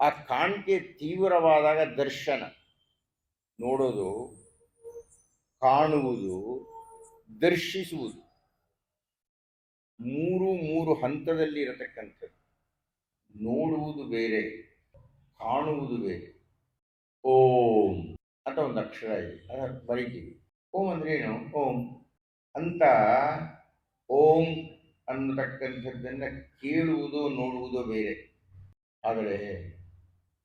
ಆ ಕಾಣಿಕೆ ತೀವ್ರವಾದಾಗ ದರ್ಶನ. ನೋಡೋದು, ಕಾಣುವುದು, ದರ್ಶಿಸುವುದು. ಮೂರು ಮೂರು ಹಂತದಲ್ಲಿ ಇರತಕ್ಕಂಥದ್ದು ನೋಡುವುದು ಬೇರೆ, ಕಾಣುವುದು ಬೇರೆ. ಓಂ ಅಂತ ಒಂದು ಅಕ್ಷರ ಇದೆ, ಅದ ಬರಿತೀವಿ. ಓಂ ಅಂದ್ರೆ ಏನು? ಓಂ. ಅಂತ ಓಂ ಅನ್ನತಕ್ಕಂಥದ್ದನ್ನು ಕೇಳುವುದು, ನೋಡುವುದು ಬೇರೆ. ಆದರೆ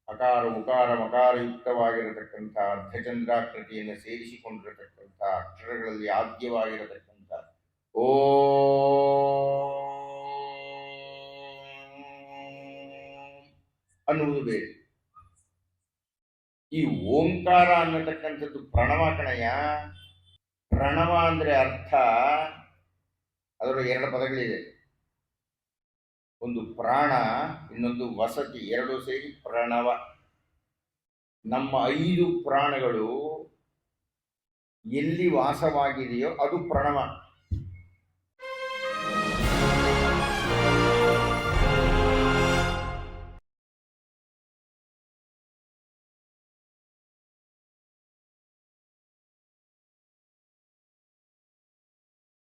ಅಕಾರ ಉಕಾರ ಮಕಾರಯುಕ್ತವಾಗಿರತಕ್ಕಂಥ ಅರ್ಧಚಂದ್ರಾಕೃತಿಯನ್ನು ಸೇರಿಸಿಕೊಂಡಿರತಕ್ಕಂಥ ಅಕ್ಷರಗಳಲ್ಲಿ ಆದ್ಯವಾಗಿರತಕ್ಕಂಥ ಓ ಅನ್ನುವುದು ಬೇರೆ. ಈ ಓಂಕಾರ ಅನ್ನತಕ್ಕಂಥದ್ದು ಪ್ರಣವ ಕಣಯ ಪ್ರಣವ ಅಂದ್ರೆ ಅರ್ಥ. ಅದರ ಎರಡು ಪದಗಳಿದೆ. ಒಂದು ಪ್ರಾಣ, ಇನ್ನೊಂದು ವಸತಿ, ಎರಡು ಸೇರಿ ಪ್ರಣವ. ನಮ್ಮ ಐದು ಪ್ರಾಣಗಳು ಎಲ್ಲಿ ವಾಸವಾಗಿದೆಯೋ ಅದು ಪ್ರಣವ.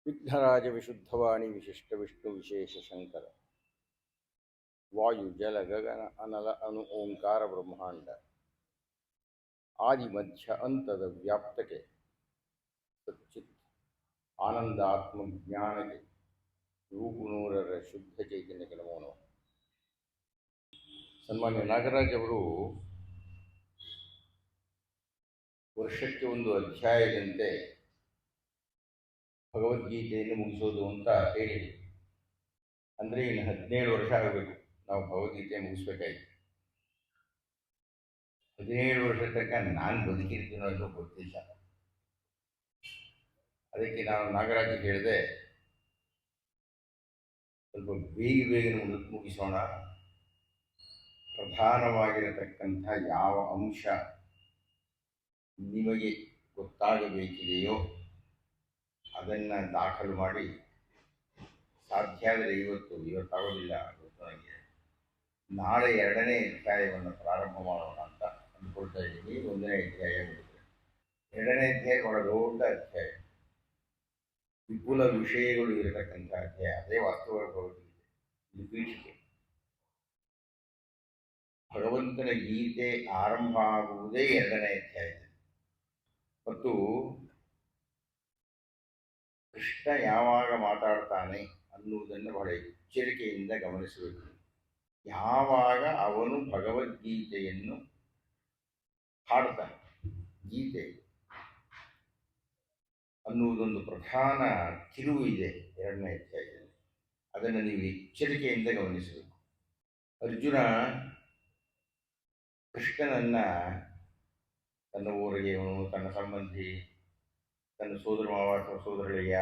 ವಿಘ್ನರಾಜ ವಿಶುದ್ಧವಾಣಿ ವಿಶಿಷ್ಟ ವಿಷ್ಣು ವಿಶೇಷ ಶಂಕರ. ವಾಯು, ಜಲ, ಗಗನ, ಅನಲ ಅನು ಓಂಕಾರ, ಬ್ರಹ್ಮಾಂಡ. ಆದಿ ಮಧ್ಯ ಅಂತದ ವ್ಯಾಪ್ತಕ್ಕೆ ಸಚ್ಚಿತ್ ಆನಂದಾತ್ಮ ಜ್ಞಾನಕ್ಕೆ ರೂಪುನೂರರ ಶುದ್ಧ ಚೈತನ್ಯಕ್ಕೆ ನಮೋ ನಮಃ ಸನ್ಮಾನ್ಯ ನಾಗರಾಜ್ ಅವರು ವರ್ಷಕ್ಕೆ ಒಂದು ಅಧ್ಯಾಯದಂತೆ ಭಗವದ್ಗೀತೆಯನ್ನು ಮುಗಿಸೋದು ಅಂತ ಹೇಳಿ ಅಂದರೆ ಇನ್ನು ಹದಿನೇಳು ವರ್ಷ ಆಗಬೇಕು. ನಾವು ಭಗವದ್ಗೀತೆ ಮುಗಿಸ್ಬೇಕಾಯ್ತು. ಹದಿನೇಳು ವರ್ಷ ತನಕ ನಾನು ಬದುಕಿರ್ತೀನಿ ಅನ್ನೋ ಗೊತ್ತಿಲ್ಲ ಅದಕ್ಕೆ ನಾನು ನಾಗರಾಜ್ ಹೇಳಿದೆ, ಸ್ವಲ್ಪ ಬೇಗ ಬೇಗ ಮುಗಿ, ಮುಗಿಸೋಣ. ಪ್ರಧಾನವಾಗಿರತಕ್ಕಂಥ ಯಾವ ಅಂಶ ನಿಮಗೆ ಗೊತ್ತಾಗಬೇಕಿದೆಯೋ ಅದನ್ನು ದಾಖಲು ಮಾಡಿ. ಸಾಧ್ಯ ಆದರೆ ಇವತ್ತು, ಇವತ್ತಾಗೋದಿಲ್ಲ. ನಾಳೆ ಎರಡನೇ ಅಧ್ಯಾಯವನ್ನು ಪ್ರಾರಂಭ ಮಾಡೋಣ ಅಂತ ಅಂದ್ಕೊಳ್ತಾ ಇದ್ದೀನಿ. ಒಂದನೇ ಅಧ್ಯಾಯ ಮುಗಿದ್ರೆ. ಎರಡನೇ ಅಧ್ಯಾಯ ಬಹಳ ದೊಡ್ಡ ಅಧ್ಯಾಯ. ವಿಪುಲ ವಿಷಯಗಳು ಇರತಕ್ಕಂಥ ಅಧ್ಯಾಯ. ಅದೇ ವಾಸ್ತವ ಭಗವದ್ಗೀತೆ. ಪೀಠಿಕೆ ಭಗವಂತನ ಗೀತೆ ಆರಂಭ ಆಗುವುದೇ ಎರಡನೇ ಅಧ್ಯಾಯ ಮತ್ತು ಕೃಷ್ಣ ಯಾವಾಗ ಮಾತಾಡ್ತಾನೆ ಅನ್ನುವುದನ್ನು ಬಹಳ ಎಚ್ಚರಿಕೆಯಿಂದ ಗಮನಿಸಬೇಕು. ಯಾವಾಗ ಅವನು ಭಗವದ್ಗೀತೆಯನ್ನು ಹಾಡ್ತಾನೆ ಗೀತೆ ಅನ್ನುವುದೊಂದು ಪ್ರಧಾನ ತಿರುವು ಇದೆ ಎರಡನೇ ಅಧ್ಯಾಯದಲ್ಲಿ. ಅದನ್ನು ನೀವು ಎಚ್ಚರಿಕೆಯಿಂದ ಗಮನಿಸಬೇಕು. ಅರ್ಜುನ ಕೃಷ್ಣನನ್ನ ತನ್ನ ಊರಿಗೆ ತನ್ನ ಸಂಬಂಧಿ, ತನ್ನ ಸೋದರ ಮಾವ ಸೋದರಳಿಯ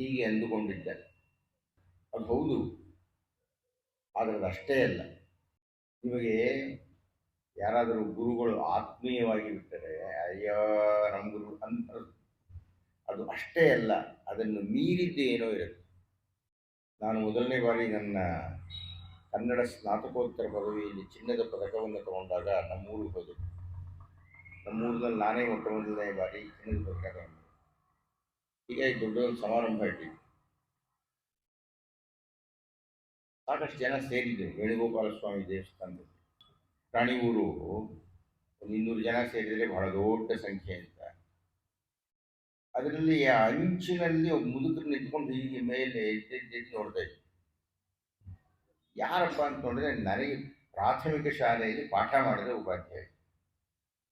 ಹೀಗೆ ಅಂದುಕೊಂಡಿದ್ದ ಅದು ಹೌದು. ಆದರೆ ಅದಷ್ಟೇ ಅಲ್ಲ. ನಿಮಗೆ ಯಾರಾದರೂ ಗುರುಗಳು ಆತ್ಮೀಯವಾಗಿ ಬಿಟ್ಟರೆ, ಅಯ್ಯೋ ನಮ್ಮ ಗುರು ಅಂತ ಅದು ಅಷ್ಟೇ ಅಲ್ಲ, ಅದನ್ನು ಮೀರಿದ್ದೇ ಏನೋ ಇರುತ್ತೆ. ನಾನು ಮೊದಲನೇ ಬಾರಿ ನನ್ನ ಕನ್ನಡ ಸ್ನಾತಕೋತ್ತರ ಪದವಿಯಲ್ಲಿ ಚಿನ್ನದ ಪದಕವನ್ನು ತಗೊಂಡಾಗ ನಮ್ಮೂರಿಗೆ ಹೋದೆ ನಮ್ಮೂರಿನಲ್ಲಿ ನಾನೇ ಮೊಟ್ಟ ಮೊದಲನೇ ಬಾರಿ ಚಿನ್ನದ ಪದಕ ತಗೊಂಡೆ. ಹೀಗಾಗಿ ದೊಡ್ಡ ಒಂದು ಸಮಾರಂಭ ಇಟ್ಟಿದ್ದೆ ಸಾಕಷ್ಟು ಜನ ಸೇರಿದ್ದರು. ವೇಣುಗೋಪಾಲ ಸ್ವಾಮಿ ದೇವಸ್ಥಾನದಲ್ಲಿ. ರಾಣಿ ಊರು ಒಂದು ಇನ್ನೂರು ಜನ ಸೇರಿದರೆ ಬಹಳ ದೊಡ್ಡ ಸಂಖ್ಯೆ ಅಂತ. ಅದರಲ್ಲಿ ಆ ಅಂಚಿನಲ್ಲಿ ಒಬ್ಬ ಮುದುಕರು ನಿಂತ್ಕೊಂಡು ಹೀಗೆ ಮೇಲೆ ಎದ್ದು ನೋಡ್ತಾ ಇದ್ದೆ. ಯಾರಪ್ಪ ಅಂತ ನನಗೆ ಪ್ರಾಥಮಿಕ ಶಾಲೆಯಲ್ಲಿ ಪಾಠ ಮಾಡಿದ ಉಪಾಧ್ಯಾಯ.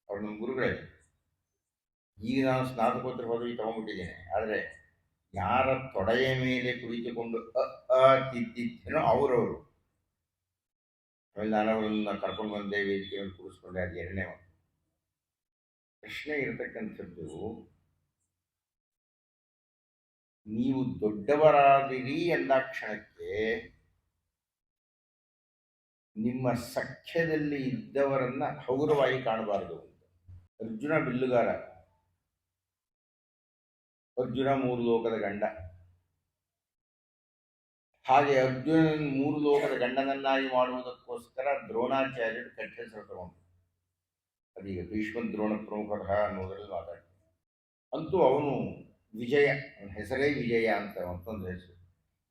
ಅವ್ರು ನಮ್ಮ ಗುರುಗಳೇ. ಈಗ ನಾನು ಸ್ನಾತಕೋತ್ತರ ಪದವಿ ತಗೊಂಡ್ಬಿಟ್ಟಿದ್ದೇನೆ. ಆದರೆ ಯಾರ ತೊಡೆಯ ಮೇಲೆ ಕುಳಿತುಕೊಂಡು, ಅ ತಿದ್ದಿದ್ದೇನೋ ಅವರವರು. ಅವರನ್ನ ಕರ್ಕೊಂಡು ಬಂದೆ ವೇದಿಕೆಯನ್ನು ಕೂರಿಸ್ಕೊಂಡೆ, ಅದು ಎರಡನೇ ಒಂದು. ಪ್ರಶ್ನೆ ಇರತಕ್ಕಂಥದ್ದು, ನೀವು ದೊಡ್ಡವರಾದಿರಿ ಎಂದ ಕ್ಷಣಕ್ಕೆ, ನಿಮ್ಮ ಸಖ್ಯದಲ್ಲಿ ಇದ್ದವರನ್ನ ಹಗುರವಾಗಿ ಕಾಣಬಾರದು ಅರ್ಜುನ ಬಿಲ್ಲುಗಾರ. ಅರ್ಜುನ ಮೂರು ಲೋಕದ ಗಂಡ. ಹಾಗೆ ಅರ್ಜುನ ಮೂರು ಲೋಕದ ಗಂಡನನ್ನಾಗಿ ಮಾಡುವುದಕ್ಕೋಸ್ಕರ ದ್ರೋಣಾಚಾರ್ಯರು ಕಟ್ಟೆಸರು ತಗೊಂಡರು. ಅದೀಗ ಭೀಷ್ಮ ದ್ರೋಣ ಪ್ರಮುಖ ಅನ್ನೋದರಲ್ಲಿ ಮಾತಾಡ್ತಾರೆ ಅಂತೂ ಅವನು ವಿಜಯ ಹೆಸರೇ ವಿಜಯ ಅಂತ ಮತ್ತೊಂದು ಹೆಸರು.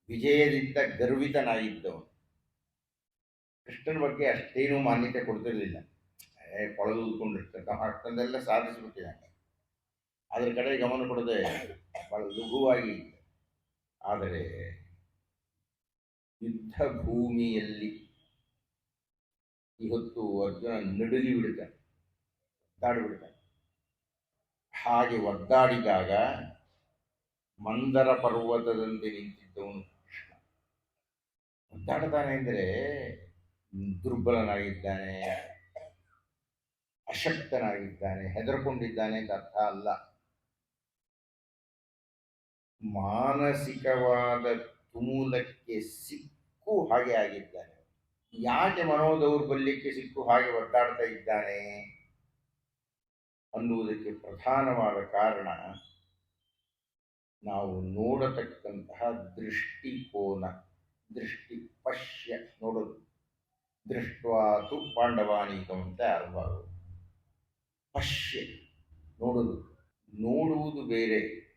ವಿಜಯದಿಂದ ಗರ್ವಿತನಾಗಿದ್ದವನು. ಕೃಷ್ಣನ ಬಗ್ಗೆ ಅಷ್ಟೇನೂ ಮಾನ್ಯತೆ ಕೊಡ್ತಿರಲಿಲ್ಲ. ಏ ಕೊಳದು ಉಳ್ಕೊಂಡಿರ್ತಾರೆ ಅಷ್ಟೊಂದೆಲ್ಲ ಸಾಧಿಸಿಬಿಟ್ಟಿದ್ದಾನೆ. ಅದ್ರ ಕಡೆ ಗಮನ ಕೊಡದೆ ಬಹಳ ಲಘುವಾಗಿ. ಆದರೆ ಯುದ್ಧ ಭೂಮಿಯಲ್ಲಿ ಇವತ್ತು ಅರ್ಜುನ ನಡುಗಿ ಬಿಡ್ತಾನೆ, ಒದ್ದಾಡಿ ಬಿಡ್ತಾನೆ. ಹಾಗೆ ಒದ್ದಾಡಿದಾಗ ಮಂದರ ಪರ್ವತದಂತೆ ನಿಂತಿದ್ದವನು ಕೃಷ್ಣ. ಒದ್ದಾಡ್ತಾನೆ ಅಂದರೆ ದುರ್ಬಲನಾಗಿದ್ದಾನೆ, ಅಶಕ್ತನಾಗಿದ್ದಾನೆ, ಹೆದರ್ಕೊಂಡಿದ್ದಾನೆ ಅಂತ ಅರ್ಥ ಅಲ್ಲ. ಮಾನಸಿಕವಾದ ತುಮೂಲಕ್ಕೆ ಸಿಕ್ಕು ಹಾಗೆ ಆಗಿದ್ದಾನೆ. ಯಾಕೆ ಮನೋದೌರ್ಬಲ್ಯಕ್ಕೆ ಸಿಕ್ಕು ಹಾಗೆ ಒದ್ದಾಡ್ತಾ ಇದ್ದಾನೆ? ಅನ್ನುವುದಕ್ಕೆ ಪ್ರಧಾನವಾದ ಕಾರಣ ನಾವು ನೋಡತಕ್ಕಂತಹ ದೃಷ್ಟಿಕೋನ ದೃಷ್ಟಿ ಪಶ್ಯ ನೋಡೋದು ದೃಷ್ಟವಾತು ಪಾಂಡವಾನೀಕಂ ಅಂತ ಆರಂಭ ಪಶ್ಯ ನೋಡೋದು. ನೋಡುವುದು ಬೇರೆ.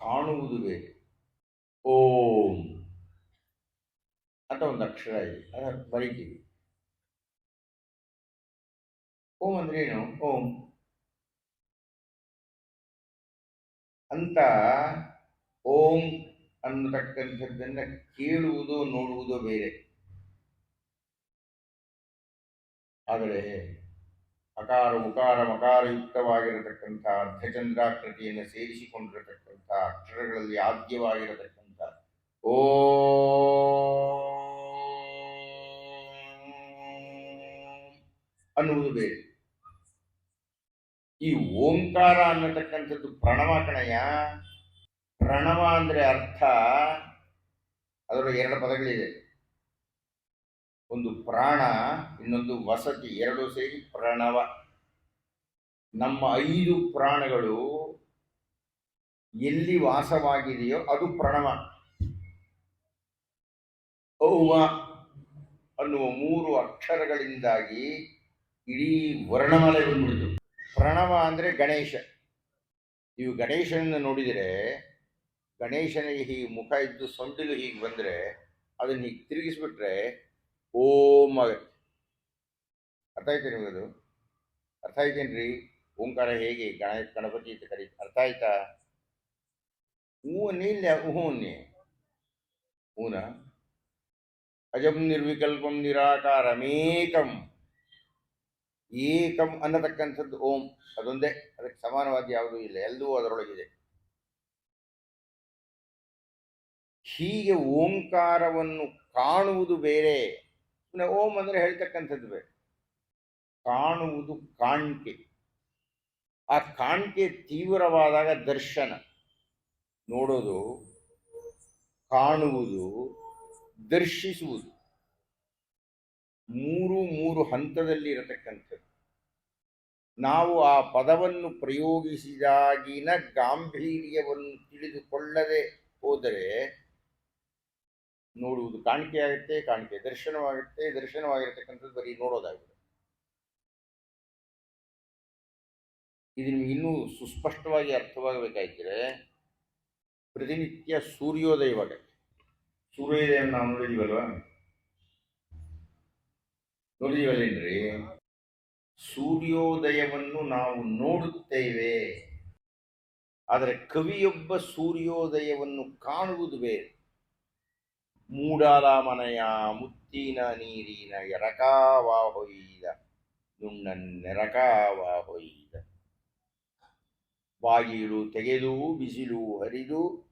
ಕಾಣುವುದು ಬೇರೆ ಓಂ. ಅಂತ ಒಂದು ಅಕ್ಷರ ಇದೆ. ಅದನ್ನು ಬರಿತೀವಿ. ಓಂ ಅಂದ್ರೆ ಏನು? ಓಂ. ಅಂತ ಓಂ ಅನ್ನತಕ್ಕಂಥದ್ದನ್ನ ಕೇಳುವುದು ನೋಡುವುದು ಬೇರೆ. ಆದರೆ ಅಕಾರ ಮುಕಾರ ಮಕಾರಯುಕ್ತವಾಗಿರತಕ್ಕಂಥ ಅರ್ಧಚಂದ್ರಾಕೃತಿಯನ್ನು ಸೇರಿಸಿಕೊಂಡಿರತಕ್ಕಂಥ ಅಕ್ಷರಗಳಲ್ಲಿ ಆದ್ಯವಾಗಿರತಕ್ಕಂಥ ಓ ಅನ್ನುವುದು ಬೇರೆ. ಈ ಓಂಕಾರ ಅನ್ನತಕ್ಕಂಥದ್ದು ಪ್ರಣವ ಕಣಯ ಪ್ರಣವ ಅಂದ್ರೆ ಅರ್ಥ. ಅದರ ಎರಡು ಪದಗಳಿದೆ ಒಂದು ಪ್ರಾಣ, ಇನ್ನೊಂದು ವಸತಿ, ಎರಡು ಸೇರಿ ಪ್ರಣವ. ನಮ್ಮ ಐದು ಪ್ರಾಣಗಳು ಎಲ್ಲಿ ವಾಸವಾಗಿದೆಯೋ ಅದು ಪ್ರಣವ. ಔವ ಅನ್ನುವ ಮೂರು ಅಕ್ಷರಗಳಿಂದಾಗಿ ಇಡೀ ವರ್ಣಮಾಲೆ ಬಂದ್ಬಿಡ್ತು. ಪ್ರಣವ ಅಂದರೆ ಗಣೇಶ. ನೀವು ಗಣೇಶನನ್ನು ನೋಡಿದರೆ, ಗಣೇಶನಿಗೆ ಹೀಗೆ ಮುಖ ಇದ್ದು ಸೊಂಡಿಲು ಹೀಗೆ ಬಂದರೆ, ಅದನ್ನು ಹೀಗೆ ತಿರುಗಿಸ್ಬಿಟ್ರೆ ಓಂ ಆಗುತ್ತೆ ಅರ್ಥ ಆಯ್ತು ನಿಮಗದು? ಅರ್ಥ ಆಯ್ತೇನ್ರಿ ಓಂಕಾರ ಹೇಗೆ? ಗಣ ಗಣಪತಿ ಅಂತ ಕರಿ ಅರ್ಥ ಆಯ್ತಾ? ಹೂ ನೀಲ್ಲ ಹೂವನ್ನೇ? ಹೂನ? ಅಜಂ ನಿರ್ವಿಕಲ್ಪಂ ನಿರಾಕಾರಮೇಕಂ ಏಕಂ ಅನ್ನತಕ್ಕಂಥದ್ದು ಓಂ. ಅದೊಂದೇ, ಅದಕ್ಕೆ ಸಮಾನವಾಗಿ ಯಾವುದೂ ಇಲ್ಲ, ಎಲ್ಲವೂ ಅದರೊಳಗಿದೆ. ಹೀಗೆ ಓಂಕಾರವನ್ನು ಕಾಣುವುದು ಬೇರೆ. ಓಂ ಅಂದರೆ ಹೇಳ್ತಕ್ಕಂಥದ್ದು ಬೇರೆ ಕಾಣುವುದು ಕಾಣಿಕೆ. ಆ ಕಾಣಿಕೆ ತೀವ್ರವಾದಾಗ ದರ್ಶನ. ನೋಡೋದು, ಕಾಣುವುದು, ದರ್ಶಿಸುವುದು. ಮೂರು ಮೂರು ಹಂತದಲ್ಲಿ ಇರತಕ್ಕಂಥದ್ದು ನಾವು ಆ ಪದವನ್ನು ಪ್ರಯೋಗಿಸಿದಾಗಿನ ಗಾಂಭೀರ್ಯವನ್ನು ತಿಳಿದುಕೊಳ್ಳದೆ ಹೋದರೆ ನೋಡುವುದು ಕಾಣಿಕೆ ಆಗುತ್ತೆ ಕಾಣಿಕೆ ದರ್ಶನವಾಗುತ್ತೆ, ದರ್ಶನವಾಗಿರ್ತಕ್ಕಂಥದ್ದು ಬರೀ ನೋಡೋದಾಗಿದೆ. ಇದು ನಿಮ್ಗೆ ಇನ್ನೂ ಸುಸ್ಪಷ್ಟವಾಗಿ ಅರ್ಥವಾಗಬೇಕಾಗಿದ್ದರೆ ಪ್ರತಿನಿತ್ಯ ಸೂರ್ಯೋದಯವಾಗತ್ತೆ. ಸೂರ್ಯೋದಯವನ್ನು ನಾವು ನೋಡಿದೀವಲ್ವಾ? ನೋಡಿದೀವಲ್ಲೇನ್ರಿ? ಸೂರ್ಯೋದಯವನ್ನು ನಾವು ನೋಡುತ್ತೇವೆ, ಆದರೆ ಕವಿಯೊಬ್ಬ ಸೂರ್ಯೋದಯವನ್ನು ಕಾಣುವುದು ಬೇರೆ. ಮೂಡಾಲ ಮನೆಯ ಮುತ್ತಿನ ನೀರಿನ ಎರಕಾವ ಹೊಯ್ದ ನುಣ್ಣನ್ನೆರಕಾವ ಹೊಯ್ದ ಬಾಗಿಲು ತೆಗೆದು, ಬಿಸಿಲು ಹರಿದು,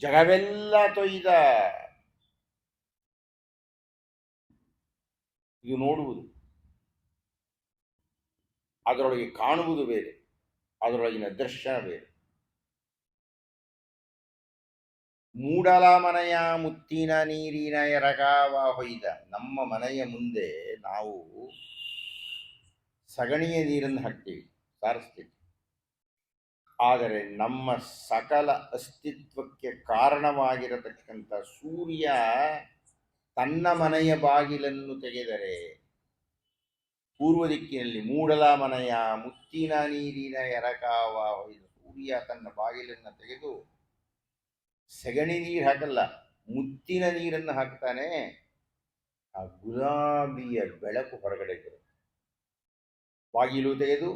ಜಗವೆಲ್ಲ ತೊಯ್ದ. ಇದು ನೋಡುವುದು. ಅದರೊಳಗೆ ಕಾಣುವುದು ಬೇರೆ. ಅದರೊಳಗಿನ ದರ್ಶನ ಬೇರೆ. ಮೂಡಲ ಮನೆಯ ಮುತ್ತಿನ ನೀರಿನ ಎರಗಾವ ಹೊಯ್ದ ನಮ್ಮ ಮನೆಯ ಮುಂದೆ ನಾವು ಸಗಣಿಯ ನೀರನ್ನು ಹಾಕ್ತೀವಿ, ಸಾರಿಸ್ತೀವಿ. ಆದರೆ ನಮ್ಮ ಸಕಲ ಅಸ್ತಿತ್ವಕ್ಕೆ ಕಾರಣವಾಗಿರತಕ್ಕಂಥ ಸೂರ್ಯ ತನ್ನ ಮನೆಯ ಬಾಗಿಲನ್ನು ತೆಗೆದರೆ ಪೂರ್ವ ದಿಕ್ಕಿನಲ್ಲಿ ಮೂಡಲ ಮನೆಯ ಮುತ್ತಿನ ನೀರಿನ ಎರಕಾವ ಹೊಯ್ದ ಸೂರ್ಯ ತನ್ನ ಬಾಗಿಲನ್ನು ತೆಗೆದು ಸೆಗಣಿ ನೀರು ಹಾಕಲ್ಲ, ಮುತ್ತಿನ ನೀರನ್ನು ಹಾಕ್ತಾನೆ. ಆ ಗುಲಾಬಿಯ ಬೆಳಕು ಹೊರಗಡೆ ಬರುತ್ತೆ ಬಾಗಿಲು ತೆಗೆದು,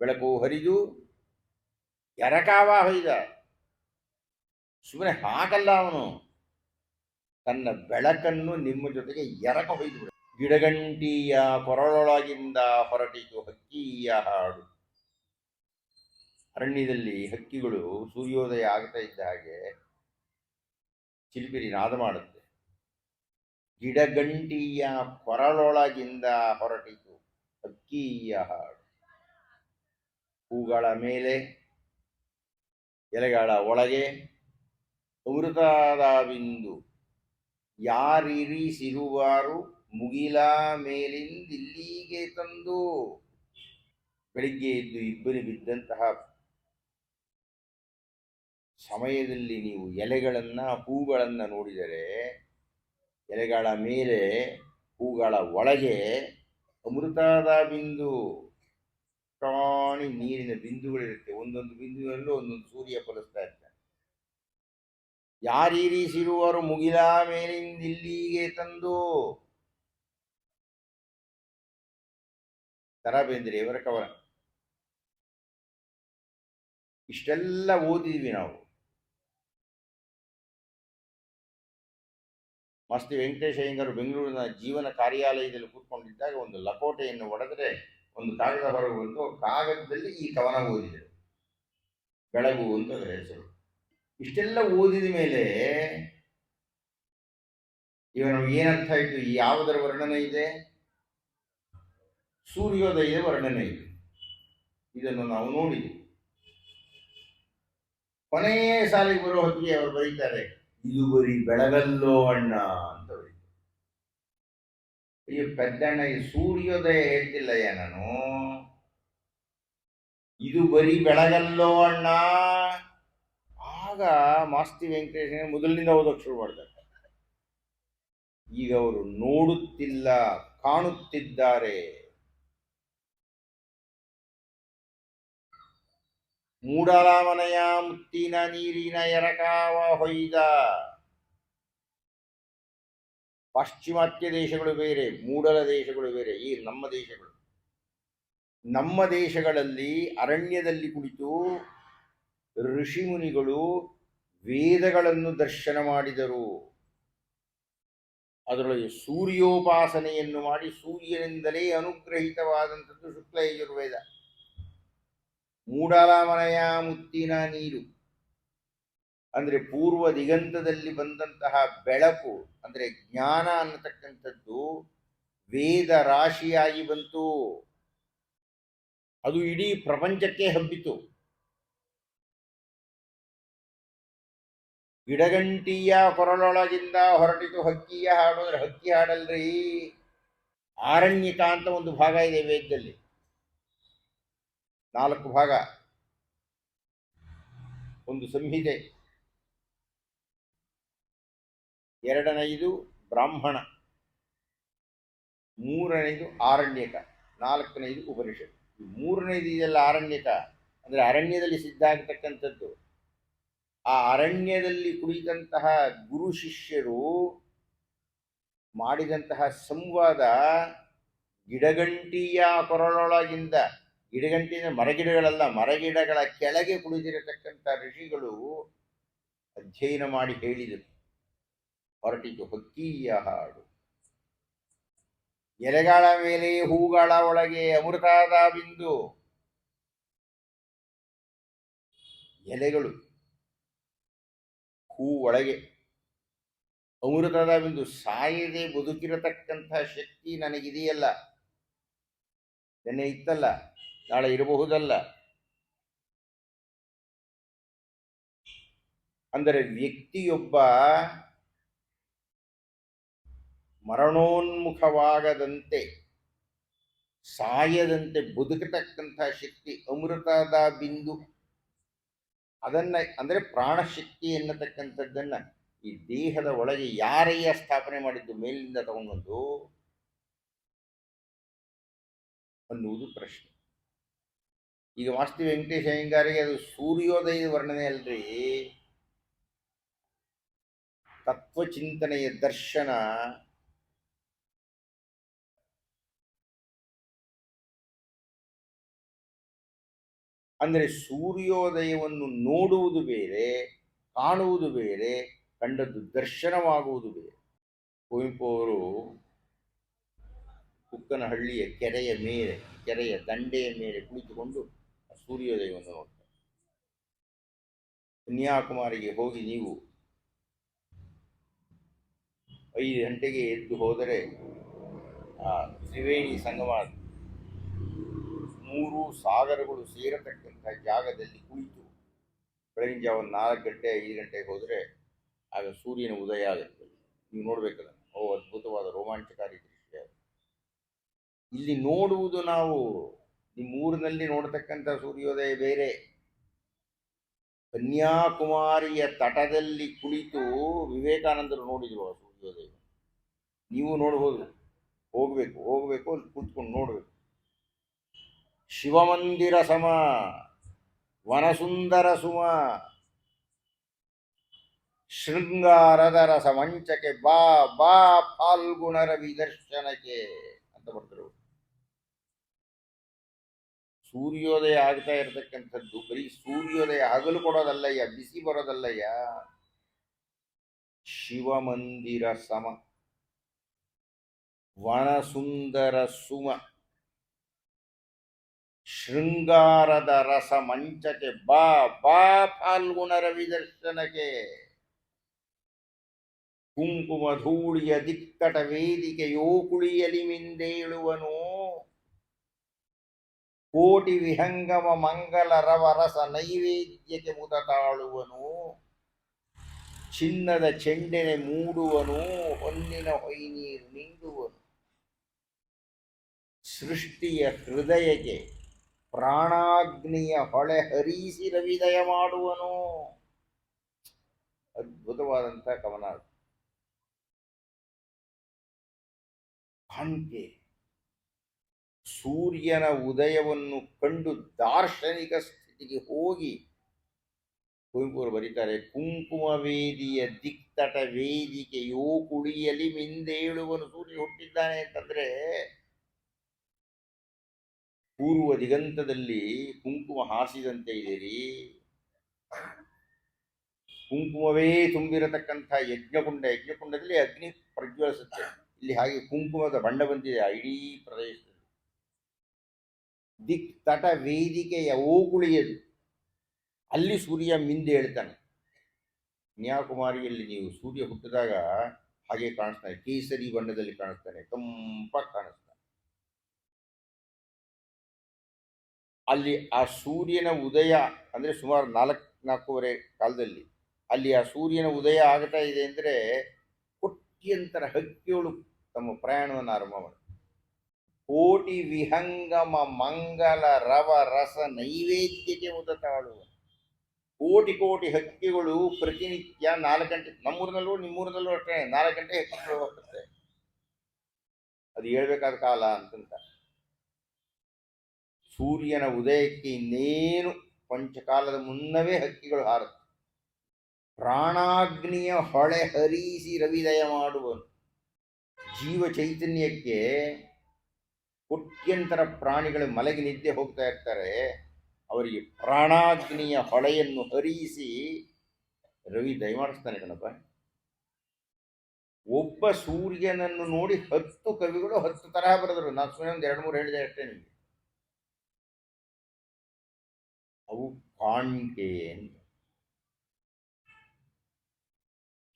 ಬೆಳಕು ಹರಿದು, ಎರಕಾವ ಹೊಯ್ದ. ಸುಮ್ಮನೆ ಹಾಕಲ್ಲ ಅವನು. ತನ್ನ ಬೆಳಕನ್ನು ನಿಮ್ಮ ಜೊತೆಗೆ ಎರಕ ಹೊಯ್ದು ಗಿಡಗಂಟಿಯ ಕೊರಳೊಳಗಿಂದ ಹೊರಟಿತು ಹಕ್ಕಿಯ ಹಾಡು. ಅರಣ್ಯದಲ್ಲಿ ಹಕ್ಕಿಗಳು ಸೂರ್ಯೋದಯ ಆಗ್ತಾ ಇದ್ದ ಹಾಗೆ ಚಿಲಿಪಿಲಿ ನಾದ ಮಾಡುತ್ತೆ. ಗಿಡಗಂಟಿಯ ಕೊರಳೊಳಗಿಂದ ಹೊರಟಿತು ಹಕ್ಕಿಯ ಹಾಡು. ಹೂಗಳ ಮೇಲೆ, ಎಲೆಗಳ ಒಳಗೆ ಬಿಂದು. ಯಾರಿರಿಸಿರುವಾರು ಮುಗಿಲ ಮೇಲಿಂದಿಲ್ಲಿಗೆ ತಂದು. ಬೆಳಿಗ್ಗೆ ಎದ್ದು ಇಬ್ಬರು ಬಿದ್ದಂತಹ ಸಮಯದಲ್ಲಿ ನೀವು ಎಲೆಗಳನ್ನ, ಹೂಗಳನ್ನ ನೋಡಿದರೆ, ಎಲೆಗಳ ಮೇಲೆ, ಹೂಗಳ ಒಳಗೆ ಅಮೃತದ ಬಿಂದು, ಪ್ರಾಣಿ ನೀರಿನ ಬಿಂದುಗಳಿರುತ್ತೆ. ಒಂದೊಂದು ಬಿಂದುವಿನಲ್ಲೂ ಒಂದೊಂದು ಸೂರ್ಯ ಫಲಿಸ್ತಾ ಇರ್ತಾರೆ ಯಾರೀರಿಸಿರುವರು ಮುಗಿಲ ಮೇಲಿಂದ ಇಲ್ಲಿಗೆ ತಂದು? ತರಬೇಂದ್ರೆ ಬೇಂದ್ರೆಯವರ ಕವನ. ಇಷ್ಟೆಲ್ಲ ಓದಿದ್ವಿ ನಾವು. ಮಸ್ತಿ ವೆಂಕಟೇಶ ಅಯ್ಯಂಗರು ಬೆಂಗಳೂರಿನ ಜೀವನ ಕಾರ್ಯಾಲಯದಲ್ಲಿ ಕೂತ್ಕೊಂಡಿದ್ದಾಗ ಒಂದು ಲಕೋಟೆಯನ್ನು ಒಡೆದರೆ ಒಂದು ಕಾಗದ ಹೊರಗೆ ಬಂತು ಕಾಗದದಲ್ಲಿ ಈ ಕವನ ಓದಿದರು. ಬೆಳಗು ಅಂತ ಅದರ ಹೆಸರು. ಇಷ್ಟೆಲ್ಲ ಓದಿದ ಮೇಲೆ ಇವನು ಏನರ್ಥ ಆಯಿತು? ಯಾವುದರ ವರ್ಣನೆ ಇದೆ? ಸೂರ್ಯೋದಯದ ವರ್ಣನೆ ಇದೆ. ಇದನ್ನು ನಾವು ನೋಡಿದ್ವಿ. ಕೊನೆಯ ಸಾಲಿಗೆ ಬರೋ ಹೊತ್ತಿಗೆ ಅವರು ಬರೀತಾರೆ. ಇದು ಬೆಳಗಲ್ಲೋ ಅಣ್ಣ ಅಂತ ಈ ಪೆದ್ದಣ್ಣ, ಈ ಸೂರ್ಯೋದಯ ಹೇಳ್ತಿಲ್ಲ ಏನನು ಇದು ಬರೀ ಬೆಳಗಲ್ಲೋ ಅಣ್ಣ. ಆಗ ಮಾಸ್ತಿ ವೆಂಕಟೇಶನ ಮೊದಲಿನಿಂದ ಓದೋಕೆ ಶುರು ಮಾಡ್ತಾರೆ. ಈಗ ಅವರು ನೋಡುತ್ತಿಲ್ಲ, ಕಾಣುತ್ತಿದ್ದಾರೆ. ಮೂಡಲ ಮನೆಯ ಮುತ್ತಿನ ನೀರಿನ ಎರಕಾವ ಹೊಯ್ದ. ಪಾಶ್ಚಿಮಾತ್ಯ ದೇಶಗಳು ಬೇರೆ, ಮೂಡಲ ದೇಶಗಳು ಬೇರೆ, ಈ ನಮ್ಮ ದೇಶಗಳು. ನಮ್ಮ ದೇಶಗಳಲ್ಲಿ, ಅರಣ್ಯದಲ್ಲಿ ಕುಳಿತು ಋಷಿಮುನಿಗಳು ವೇದಗಳನ್ನು ದರ್ಶನ ಮಾಡಿದರು. ಅದರೊಳಗೆ ಸೂರ್ಯೋಪಾಸನೆಯನ್ನು ಮಾಡಿ ಸೂರ್ಯನಿಂದಲೇ ಅನುಗ್ರಹಿತವಾದಂಥದ್ದು ಶುಕ್ಲ ಯಜುರ್ವೇದ. ಮೂಡಲ ಮನೆಯ ಮುತ್ತಿನ ನೀರು. ಅಂದ್ರೆ ಪೂರ್ವ ದಿಗಂತದಲ್ಲಿ ಬಂದಂತಹ ಬೆಳಕು, ಅಂದ್ರೆ ಜ್ಞಾನ ಅನ್ನತಕ್ಕಂಥದ್ದು ವೇದ ರಾಶಿಯಾಗಿ ಬಂತು. ಅದು ಇಡೀ ಪ್ರಪಂಚಕ್ಕೆ ಹಬ್ಬಿತು. ಗಿಡಗಂಟಿಯ ಕೊರಳೊಳಗಿಂದ ಹೊರಟಿತು ಹಕ್ಕಿಯ ಹಾಡು ಹಕ್ಕಿ ಹಾಡಲ್ರಿ. ಆರಣ್ಯಕ ಅಂತ ಒಂದು ಭಾಗ ಇದೆ ವೇದದಲ್ಲಿ. ನಾಲ್ಕು ಭಾಗ. ಒಂದು ಸಂಹಿತೆ. ಎರಡನೆಯದು ಬ್ರಾಹ್ಮಣ. ಮೂರನೆಯದು ಆರಣ್ಯಕ. ನಾಲ್ಕನೆಯದು ಉಪನಿಷತ್. ಈ ಮೂರನೇದು ಇದೆಲ್ಲ ಆರಣ್ಯಕ. ಅಂದ್ರೆ ಅರಣ್ಯದಲ್ಲಿ ಸಿದ್ಧ ಆಗತಕ್ಕಂಥದ್ದು. ಆ ಅರಣ್ಯದಲ್ಲಿ ಕುಳಿತಂತಹ ಗುರು ಶಿಷ್ಯರು ಮಾಡಿದಂತಹ ಸಂವಾದ ಗಿಡಗಂಟಿಯ ಕೊರಳೊಳಗಿಂದ ಗಿಡಗಂಟಿನ ಮರಗಿಡಗಳಲ್ಲ, ಮರಗಿಡಗಳ ಕೆಳಗೆ ಕುಳಿತಿರತಕ್ಕಂಥ ಋಷಿಗಳು ಅಧ್ಯಯನ ಮಾಡಿ ಹೇಳಿದರು. ಹೊರಟಿತು ಹಕ್ಕಿಯ ಹಾಡು. ಎಲೆಗಳ ಮೇಲೆ ಹೂಗಳ ಒಳಗೆ ಅಮೃತಾದ ಬಿಂದು ಎಲೆಗಳು ಹೂ ಒಳಗೆ ಅಮೃತದ ಬಿಂದು ಸಾಯದೆ ಬದುಕಿರತಕ್ಕಂಥ ಶಕ್ತಿ ನನಗಿದೆಯಲ್ಲ. ನೆನ್ನೆ ಇತ್ತಲ್ಲ? ನಾಳೆ ಇರಬಹುದಲ್ಲ. ಅಂದರೆ ವ್ಯಕ್ತಿಯೊಬ್ಬ ಮರಣೋನ್ಮುಖವಾಗದಂತೆ, ಸಾಯದಂತೆ ಬದುಕತಕ್ಕಂಥ ಶಕ್ತಿ ಅಮೃತದ ಬಿಂದು. ಅದನ್ನ ಅಂದ್ರೆ ಪ್ರಾಣಶಕ್ತಿ ಎನ್ನತಕ್ಕಂಥದ್ದನ್ನ ಈ ದೇಹದ ಒಳಗೆ ಯಾರಯ್ಯ ಸ್ಥಾಪನೆ ಮಾಡಿದ್ದು ಮೇಲಿನಿಂದ ತಗೊಂಡು ಅನ್ನುವುದು ಪ್ರಶ್ನೆ. ಈಗ ವಾಸ್ತಿ ವೆಂಕಟೇಶ ಅಯ್ಯಂಗಾರಿಗೆ ಅದು ಸೂರ್ಯೋದಯದ ವರ್ಣನೆ ಅಲ್ರಿ. ತತ್ವಚಿಂತನೆಯ ದರ್ಶನ. ಅಂದರೆ ಸೂರ್ಯೋದಯವನ್ನು ನೋಡುವುದು ಬೇರೆ, ಕಾಣುವುದು ಬೇರೆ, ಕಂಡದ್ದು ದರ್ಶನವಾಗುವುದು ಬೇರೆ. ಕುವೆಂಪು ಅವರು ಕುಕ್ಕನಹಳ್ಳಿಯ ಕೆರೆಯ ಮೇಲೆ, ಕೆರೆಯ ದಂಡೆಯ ಮೇಲೆ ಕುಳಿತುಕೊಂಡು ಸೂರ್ಯೋದಯವನ್ನು ನೋಡ್ತಾರೆ ಕನ್ಯಾಕುಮಾರಿಗೆ ಹೋಗಿ ನೀವು ಐದು ಗಂಟೆಗೆ ಎದ್ದು ಹೋದರೆ ಆ ತ್ರಿವೇಣಿ ಸಂಗಮ ಮೂರು ಸಾಗರಗಳು ಸೇರತಕ್ಕಂಥ ಜಾಗದಲ್ಲಿ ಕುಳಿತು ಬೆಳಗಿನ ಜಾವ ನಾಲ್ಕು ಗಂಟೆ, ಐದು ಗಂಟೆಗೆ ಹೋದರೆ ಆಗ ಸೂರ್ಯನ ಉದಯ ಆಗುತ್ತೆ. ನೀವು ನೋಡ್ಬೇಕಲ್ಲ, ಓ ಅದ್ಭುತವಾದ ರೋಮಾಂಚಕಾರಿ ದೃಶ್ಯ. ಇಲ್ಲಿ ನೋಡುವುದು ನಾವು ನಿಮ್ಮೂರಿನಲ್ಲಿ ನೋಡತಕ್ಕಂಥ ಸೂರ್ಯೋದಯ ಬೇರೆ. ಕನ್ಯಾಕುಮಾರಿಯ ತಟದಲ್ಲಿ ಕುಳಿತು ವಿವೇಕಾನಂದರು ನೋಡಿದ್ರು ಆ ಸೂರ್ಯೋದಯ. ನೀವು ನೋಡ್ಬೋದು. ಹೋಗ್ಬೇಕು ಹೋಗ್ಬೇಕು ಅಲ್ಲಿ ಕೂತ್ಕೊಂಡು ನೋಡ್ಬೇಕು. ಶಿವಮಂದಿರ ಸಮ, ವನಸುಂದರ ಸುಮ ಶೃಂಗಾರದ ರಸ ಮಂಚಕ್ಕೆ ಬಾ ಬಾ, ಫಾಲ್ಗುಣರ ವಿದರ್ಶನಕ್ಕೆ ಅಂತ ಬರ್ತಾರೆ ಸೂರ್ಯೋದಯ ಆಗ್ತಾ ಇರತಕ್ಕಂಥದ್ದು, ಬರೀ ಸೂರ್ಯೋದಯ ಆಗಲು ಕೊಡೋದಲ್ಲಯ್ಯ, ಬಿಸಿ ಬರೋದಲ್ಲಯ್ಯ. ಶಿವಮಂದಿರ ಸಮ. ವನಸುಂದರ ಸುಮ. ಶೃಂಗಾರದ ರಸ ಮಂಚಕ್ಕೆ ಬಾ ಬಾ ಫಾಲ್ಗುಣ ರವಿದರ್ಶನಕ್ಕೆ. ಕುಂಕುಮ ಧೂಳಿಯ ದಿಕ್ಕಟ ವೇದಿಕೆಯೋ ಕುಳಿಯಲಿ ಮಿಂದೇಳುವನು. ಕೋಟಿ ವಿಹಂಗಮ ಮಂಗಲ ರವರಸ ನೈವೇದ್ಯಕ್ಕೆ ಮುದ ತಾಳುವನು ಚಿನ್ನದ ಚೆಂಡೆನೆ ಮೂಡುವನು, ಹೊನ್ನಿನ ಹೊಯ್ನೀರು ನಿಂಡುವನು ಸೃಷ್ಟಿಯ ಹೃದಯಕ್ಕೆ ಪ್ರಾಣಾಗ್ನಿಯ ಹೊಳೆ ಹರಿಸಿ ರವಿದಯ ಮಾಡುವನು. ಅದ್ಭುತವಾದಂಥ ಕವನ. ಕಾಣ್ಕೆ ಸೂರ್ಯನ ಉದಯವನ್ನು ಕಂಡು ದಾರ್ಶನಿಕ ಸ್ಥಿತಿಗೆ ಹೋಗಿ ಕುವೆಂಪು ಅವರು ಬರೀತಾರೆ, ಕುಂಕುಮ ವೇದಿಯ ದಿಕ್ತಟ ವೇದಿಕೆಯೋ ಕುಳಿಯಲಿ ಮಿಂದೇಳುವನು ಸೂರ್ಯ ಹುಟ್ಟಿದ್ದಾನೆ ಅಂತಂದ್ರೆ ಪೂರ್ವ ದಿಗಂತದಲ್ಲಿ ಕುಂಕುಮ ಹಾಸಿದಂತೆ ಇದೆರಿ ಕುಂಕುಮವೇ ತುಂಬಿರತಕ್ಕಂಥ ಯಜ್ಞಕುಂಡ, ಯಜ್ಞಕುಂಡದಲ್ಲಿ ಅಗ್ನಿ ಪ್ರಜ್ವಲಿಸುತ್ತೆ. ಇಲ್ಲಿ ಹಾಗೆ ಕುಂಕುಮದ ಬಣ್ಣ ಬಂದಿದೆ, ಇಡೀ ಪ್ರದೇಶದಲ್ಲಿ. ದಿಕ್ ತಟ ವೇದಿಕೆಯ ಓಗುಳಿಯದು ಅಲ್ಲಿ ಸೂರ್ಯ ಮಿಂದೆ ಹೇಳ್ತಾನೆ. ಕನ್ಯಾಕುಮಾರಿಯಲ್ಲಿ ನೀವು ಸೂರ್ಯ ಹುಟ್ಟಿದಾಗ ಹಾಗೆ ಕಾಣಿಸ್ತಾನೆ ಕೇಸರಿ ಬಣ್ಣದಲ್ಲಿ ಕಾಣಿಸ್ತಾನೆ. ತಂಪಾಗಿ ಕಾಣಿಸ್ತಾನೆ. ಅಲ್ಲಿ ಆ ಸೂರ್ಯನ ಉದಯ ಅಂದ್ರೆ ಸುಮಾರು ನಾಲ್ಕು, ನಾಲ್ಕೂವರೆ ಕಾಲದಲ್ಲಿ ಅಲ್ಲಿ ಆ ಸೂರ್ಯನ ಉದಯ ಆಗ್ತಾ ಇದೆ ಅಂದರೆ ಕೊಟ್ಟಿಯಂತರ ಹಕ್ಕಿಗಳು ತಮ್ಮ ಪ್ರಯಾಣವನ್ನು ಆರಂಭ ಮಾಡಿ ಕೋಟಿ ವಿಹಂಗಮ ಮಂಗಲ ರವ ರಸ ನೈವೇದ್ಯಕ್ಕೆ ಉದತಾಳುವ ತಾಳುವ ಕೋಟಿ ಕೋಟಿ ಹಕ್ಕಿಗಳು ಪ್ರತಿನಿತ್ಯ ನಾಲ್ಕು ಗಂಟೆ, ನಮ್ಮೂರಿನಲ್ಲೂ ನಿಮ್ಮೂರಿನಲ್ಲೂ ಅಷ್ಟೇ, ನಾಲ್ಕು ಗಂಟೆ ಹಕ್ಕಿಗಳು ಅದು ಹೇಳ್ಬೇಕಾದ ಕಾಲ ಅಂತಂತ. ಸೂರ್ಯನ ಉದಯಕ್ಕೆ ಇನ್ನೇನು ಪಂಚಕಾಲದ ಮುನ್ನವೇ ಹಕ್ಕಿಗಳು ಹಾರುತ್ತೆ. ಪ್ರಾಣಾಗ್ನಿಯ ಹೊಳೆ ಹರಿಸಿ ರವಿದಯ ಮಾಡುವನು. ಜೀವ ಚೈತನ್ಯಕ್ಕೆ ಕೋಟ್ಯಂತರ ಪ್ರಾಣಿಗಳು ಮಲಗಿ ನಿದ್ದೆ ಹೋಗ್ತಾ ಇರ್ತಾರೆ. ಅವರಿಗೆ ಪ್ರಾಣಾಗ್ನಿಯ ಹೊಳೆಯನ್ನು ಹರಿಯಿಸಿ, ರವಿ ದಯಮಾಡಿಸ್ತಾನೆ ಕಣಪ್ಪ. ಒಬ್ಬ ಸೂರ್ಯನನ್ನು ನೋಡಿ ಹತ್ತು ಕವಿಗಳು ಹತ್ತು ತರಹ ಬರೆದರು. ನಾನು ಸುಮ್ಮನೆ ಒಂದು ಎರಡು ಮೂರು ಹೇಳಿದೆ ಅಷ್ಟೇ ನಿಮಗೆ. ಅವು ಕಾಣ್ಕೆ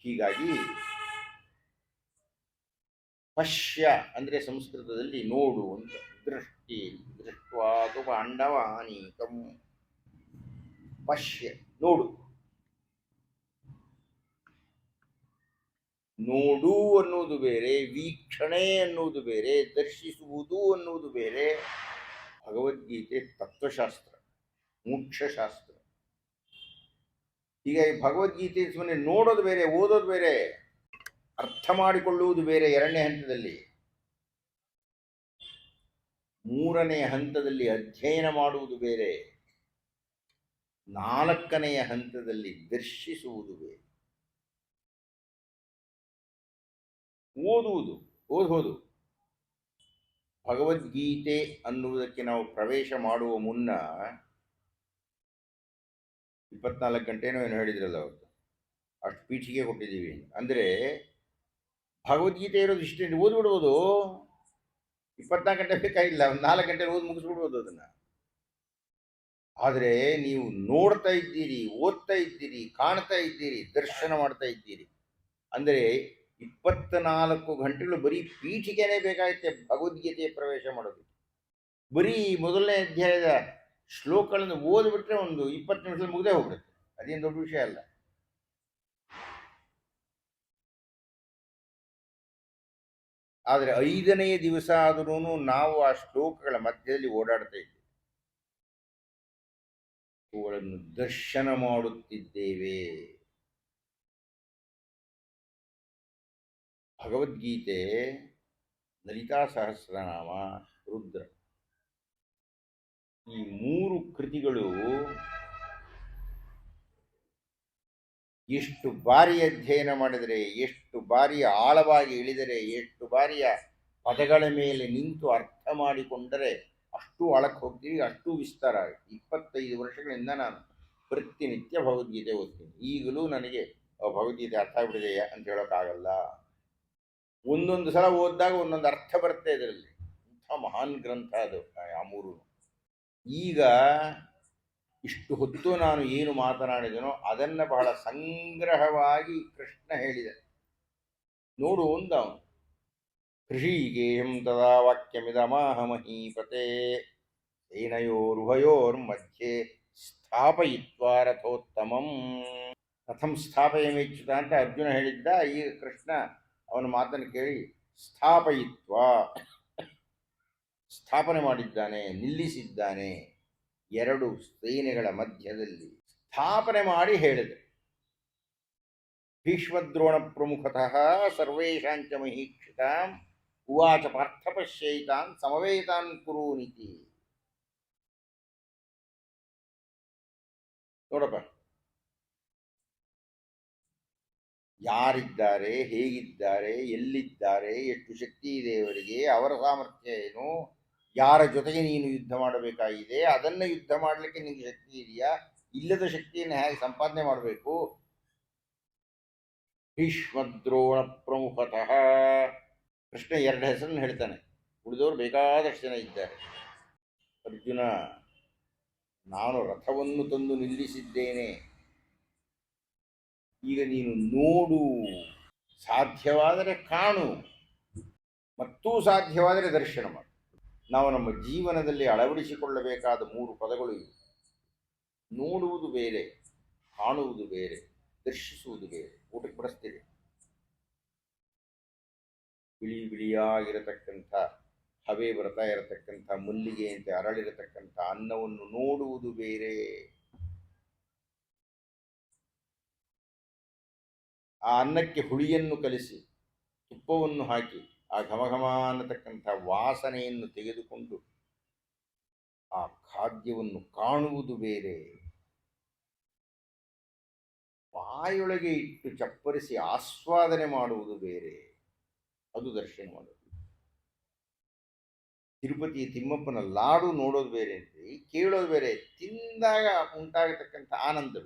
ಹೀಗಾಗಿ ಪಶ್ಯ ಅಂದರೆ ಸಂಸ್ಕೃತದಲ್ಲಿ ನೋಡು ಅಂತ ದೃಷ್ಟಿ ದೃಷ್ಟ ಪಾಂಡವಾನೀಕಂ. ಪಶ್ಯ, ನೋಡು. ನೋಡು ಅನ್ನೋದು ಬೇರೆ, ವೀಕ್ಷಣೆ ಅನ್ನೋದು ಬೇರೆ, ದರ್ಶಿಸುವುದು ಅನ್ನೋದು ಬೇರೆ. ಭಗವದ್ಗೀತೆ ತತ್ವಶಾಸ್ತ್ರ, ಮೋಕ್ಷಶಾಸ್ತ್ರ. ಹೀಗಾಗಿ ಭಗವದ್ಗೀತೆ ಸುಮ್ಮನೆ ನೋಡೋದು ಬೇರೆ, ಓದೋದು ಬೇರೆ. ಅರ್ಥ ಮಾಡಿಕೊಳ್ಳುವುದು ಬೇರೆ ಎರಡನೇ ಹಂತದಲ್ಲಿ. ಮೂರನೆಯ ಹಂತದಲ್ಲಿ ಅಧ್ಯಯನ ಮಾಡುವುದು ಬೇರೆ. ನಾಲ್ಕನೆಯ ಹಂತದಲ್ಲಿ ದರ್ಶಿಸುವುದು ಬೇರೆ. ಓದುವುದು ಓದಬಹುದು ಭಗವದ್ಗೀತೆ ಅನ್ನುವುದಕ್ಕೆ ನಾವು ಪ್ರವೇಶ ಮಾಡುವ ಮುನ್ನ ಇಪ್ಪತ್ನಾಲ್ಕು ಗಂಟೆನೋ ಏನು ಹೇಳಿದ್ರಲ್ಲ ಅವತ್ತು. ಅಷ್ಟು ಪೀಠಿಗೆ ಕೊಟ್ಟಿದ್ದೀವಿ. ಅಂದರೆ ಭಗವದ್ಗೀತೆ ಇರೋದು ಇಷ್ಟೇ. ಓದ್ಬಿಡ್ಬೋದು. ಇಪ್ಪತ್ನಾಲ್ಕು ಗಂಟೆ ಬೇಕಾಗಿಲ್ಲ, ಒಂದು ನಾಲ್ಕು ಗಂಟೆ ಓದಿ ಮುಗಿಸ್ಬಿಡ್ಬೋದು ಅದನ್ನು. ಆದರೆ ನೀವು ನೋಡ್ತಾ ಇದ್ದೀರಿ, ಓದ್ತಾ ಇದ್ದೀರಿ, ಕಾಣ್ತಾ ಇದ್ದೀರಿ, ದರ್ಶನ ಮಾಡ್ತಾ ಇದ್ದೀರಿ. ಅಂದರೆ ಇಪ್ಪತ್ನಾಲ್ಕು ಗಂಟೆಗಳು ಬರೀ ಪೀಠಿಗೆನೇ ಬೇಕಾಗುತ್ತೆ ಭಗವದ್ಗೀತೆ ಪ್ರವೇಶ ಮಾಡೋದು ಬರೀ ಮೊದಲನೇ ಅಧ್ಯಾಯದ ಶ್ಲೋಕಗಳನ್ನು ಓದ್ಬಿಟ್ರೆ ಒಂದು ಇಪ್ಪತ್ತು ನಿಮಿಷದಲ್ಲಿ ಮುಗ್ದೇ ಹೋಗ್ಬಿಡುತ್ತೆ. ಅದೇನು ದೊಡ್ಡ ವಿಷಯ ಅಲ್ಲ. ಆದರೆ ಐದನೆಯ ದಿವಸ ಆದರೂ ನಾವು ಆ ಶ್ಲೋಕಗಳ ಮಧ್ಯದಲ್ಲಿ ಓಡಾಡ್ತಾ ಇದ್ದೇವೆ. ಅವುಗಳನ್ನು ದರ್ಶನ ಮಾಡುತ್ತಿದ್ದೇವೆ. ಭಗವದ್ಗೀತೆ, ಲಲಿತಾ ಸಹಸ್ರನಾಮ, ರುದ್ರ. ಈ ಮೂರು ಕೃತಿಗಳು ಎಷ್ಟು ಬಾರಿ ಅಧ್ಯಯನ ಮಾಡಿದರೆ, ಎಷ್ಟು ಬಾರಿ ಆಳವಾಗಿ ಇಳಿದರೆ, ಎಷ್ಟು ಬಾರಿಯ ಪದಗಳ ಮೇಲೆ ನಿಂತು ಅರ್ಥ ಮಾಡಿಕೊಂಡರೆ ಅಷ್ಟು ಆಳಕ್ಕೆ ಹೋಗ್ತೀವಿ, ಅಷ್ಟು ವಿಸ್ತಾರ ಇಪ್ಪತ್ತೈದು ವರ್ಷಗಳಿಂದ ನಾನು ಪ್ರತಿನಿತ್ಯ ಭಗವದ್ಗೀತೆ ಓದ್ತೀನಿ. ಈಗಲೂ ನನಗೆ ಭಗವದ್ಗೀತೆ ಅರ್ಥ ಆಗ್ಬಿಟ್ಟಿದೆಯಾ ಅಂತ ಹೇಳೋಕ್ಕಾಗಲ್ಲ. ಒಂದೊಂದು ಸಲ ಓದಿದಾಗ ಒಂದೊಂದು ಅರ್ಥ ಬರುತ್ತೆ ಇದರಲ್ಲಿ. ಇಂಥ ಮಹಾನ್ ಗ್ರಂಥ ಅದು, ಆ ಮೂರು. ಈಗ ಇಷ್ಟು ಹೊತ್ತು ನಾನು ಏನು ಮಾತನಾಡಿದನೋ ಅದನ್ನು ಬಹಳ ಸಂಗ್ರಹವಾಗಿ ಕೃಷ್ಣ ಹೇಳಿದ. ನೋಡು ಅಂದ ಅವನು. ಕೃಷಿಗೇಯಂ ತದಾ ವಾಕ್ಯಮಿದಮಾಹಮಹೀಪತೆ ಸೇನಯೋರುಭಯೋರ್ಮಧ್ಯೆ ಸ್ಥಾಪಯಿತ್ವಾ ರಥೋತ್ತಮಂ. ರಥಂ ಸ್ಥಾಪಯಮೇಚ್ಯುತ ಅಂತ ಅರ್ಜುನ ಹೇಳಿದ್ದ. ಈಗ ಕೃಷ್ಣ ಅವನ ಮಾತನ್ನು ಕೇಳಿ, ಸ್ಥಾಪಯಿತ್ವ. ಸ್ಥಾಪನೆ ಮಾಡಿದ್ದಾನೆ, ನಿಲ್ಲಿಸಿದ್ದಾನೆ. ಎರಡು ಸೇನೆಗಳ ಮಧ್ಯದಲ್ಲಿ ಸ್ಥಾಪನೆ ಮಾಡಿ ಹೇಳಿದರು ಭೀಷ್ಮದ್ರೋಣ ಪ್ರಮುಖತಃ ಸರ್ವೇಶಾಂಚ ಮಹೀಕ್ಷಿತಾಂ, ಉವಾಚ ಪಾರ್ಥ ಪಶ್ಯೈತಾನ್ ಸಮವೇತಾನ್ ಕುರೂನಿತಿ. ನೋಡಪ್ಪ. ಯಾರಿದ್ದಾರೆ, ಹೇಗಿದ್ದಾರೆ, ಎಲ್ಲಿದ್ದಾರೆ, ಎಷ್ಟು ಶಕ್ತಿ ಇದೆ ಅವರಿಗೆ ಅವರ ಸಾಮರ್ಥ್ಯ ಏನು? ಯಾರ ಜೊತೆಗೆ ನೀನು ಯುದ್ಧ ಮಾಡಬೇಕಾಗಿದೆ, ಅದನ್ನು ಯುದ್ಧ ಮಾಡಲಿಕ್ಕೆ ನಿನಗೆ ಶಕ್ತಿ ಇದೆಯಾ? ಇಲ್ಲದ ಶಕ್ತಿಯನ್ನು ಹೇಗೆ ಸಂಪಾದನೆ ಮಾಡಬೇಕು? ಭೀಷ್ಮದ್ರೋಣ ಪ್ರಮುಖತಃ. ಕೃಷ್ಣ ಎರಡು ಹೆಸರನ್ನು ಹೇಳ್ತಾನೆ. ಉಳಿದವರು ಬೇಕಾದಷ್ಟು ಜನ ಇದ್ದಾರೆ. ಅರ್ಜುನ, ನಾನು ರಥವನ್ನು ತಂದು ನಿಲ್ಲಿಸಿದ್ದೇನೆ. ಈಗ ನೀನು ನೋಡು. ಸಾಧ್ಯವಾದರೆ ಕಾಣು. ಮತ್ತೂ ಸಾಧ್ಯವಾದರೆ ದರ್ಶನ ಮಾಡು. ನಾವು ನಮ್ಮ ಜೀವನದಲ್ಲಿ ಅಳವಡಿಸಿಕೊಳ್ಳಬೇಕಾದ ಮೂರು ಪದಗಳು ಇವು. ನೋಡುವುದು ಬೇರೆ, ಕಾಣುವುದು ಬೇರೆ, ದರ್ಶಿಸುವುದು ಬೇರೆ. ಊಟಕ್ಕೆ ಬಡಿಸ್ತೀರಿ ಬಿಳಿ ಬಿಳಿಯಾಗಿರತಕ್ಕಂಥ ಹವೆ ಬರ್ತಾ ಇರತಕ್ಕಂಥ, ಮಲ್ಲಿಗೆಯಂತೆ ಅರಳಿರತಕ್ಕಂಥ ಅನ್ನವನ್ನು ನೋಡುವುದು ಬೇರೆ. ಆ ಅನ್ನಕ್ಕೆ ಹುಳಿಯನ್ನು ಕಲಿಸಿ, ತುಪ್ಪವನ್ನು ಹಾಕಿ ಆ ಘಮಘಮ ಅನ್ನತಕ್ಕಂಥ ವಾಸನೆಯನ್ನು ತೆಗೆದುಕೊಂಡು ಆ ಖಾದ್ಯವನ್ನು ಕಾಣುವುದು ಬೇರೆ. ಬಾಯೊಳಗೆ ಇಟ್ಟು ಚಪ್ಪರಿಸಿ ಆಸ್ವಾದನೆ ಮಾಡುವುದು ಬೇರೆ. ಅದು ದರ್ಶನ ಮಾಡೋದು ತಿರುಪತಿಯ ತಿಮ್ಮಪ್ಪನ ಲಾಡು ನೋಡೋದು ಬೇರೆ ಅಂದರೆ ಕೇಳೋದು ಬೇರೆ, ತಿಂದಾಗ ಉಂಟಾಗತಕ್ಕಂಥ ಆನಂದ